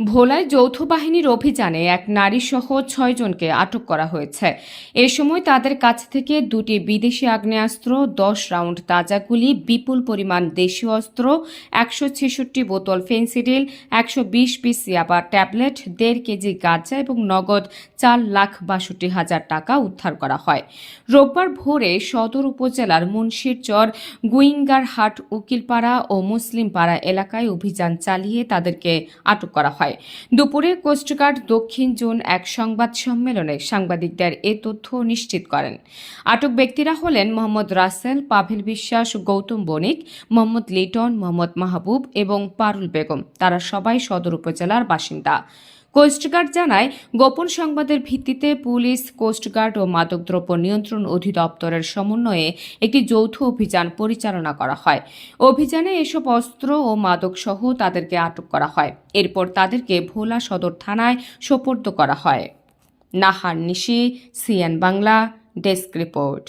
ভোলায় যৌথ বাহিনীর অভিযানে এক নারী সহ ছয়জনকে আটক করা হয়েছে। এ সময় তাদের কাছ থেকে দুটি বিদেশি আগ্নেয়াস্ত্র, দশ রাউন্ড তাজা গুলি, বিপুল পরিমাণ দেশীয় অস্ত্র, একশো ছেষট্টি বোতল ফেন্সিডিল, একশো বিশ পিস ইয়াবা ট্যাবলেট, দেড় কেজি গাঁজা এবং নগদ চার লাখ বাষট্টি হাজার টাকা উদ্ধার করা হয়। রোববার ভোরে সদর উপজেলার মুন্সিরচর, গুইঙ্গারহাট, উকিলপাড়া ও মুসলিমপাড়া এলাকায় অভিযান চালিয়ে তাদেরকে আটক করা হয়। দুপুরে কোস্টগার্ড দক্ষিণ জোন এক সংবাদ সম্মেলনে সাংবাদিকদের এ তথ্য নিশ্চিত করেন। আটক ব্যক্তিরা হলেন মোহাম্মদ রাসেল, পাভিল বিশ্বাস, গৌতম বণিক, মোহাম্মদ লিটন, মোহাম্মদ মাহবুব এবং পারুল বেগম। তারা সবাই সদর উপজেলার বাসিন্দা। কোস্টগার্ড জানায়, গোপন সংবাদের ভিত্তিতে পুলিশ, কোস্টগার্ড ও মাদকদ্রব্য নিয়ন্ত্রণ অধিদপ্তরের সমন্বয়ে একটি যৌথ অভিযান পরিচালনা করা হয়। অভিযানে এসব অস্ত্র ও মাদক সহ তাদেরকে আটক করা হয়। এরপর তাদেরকে ভোলা সদর থানায় সোপর্দ করা হয়। Nahar Nishi, CN Bangla, desk report.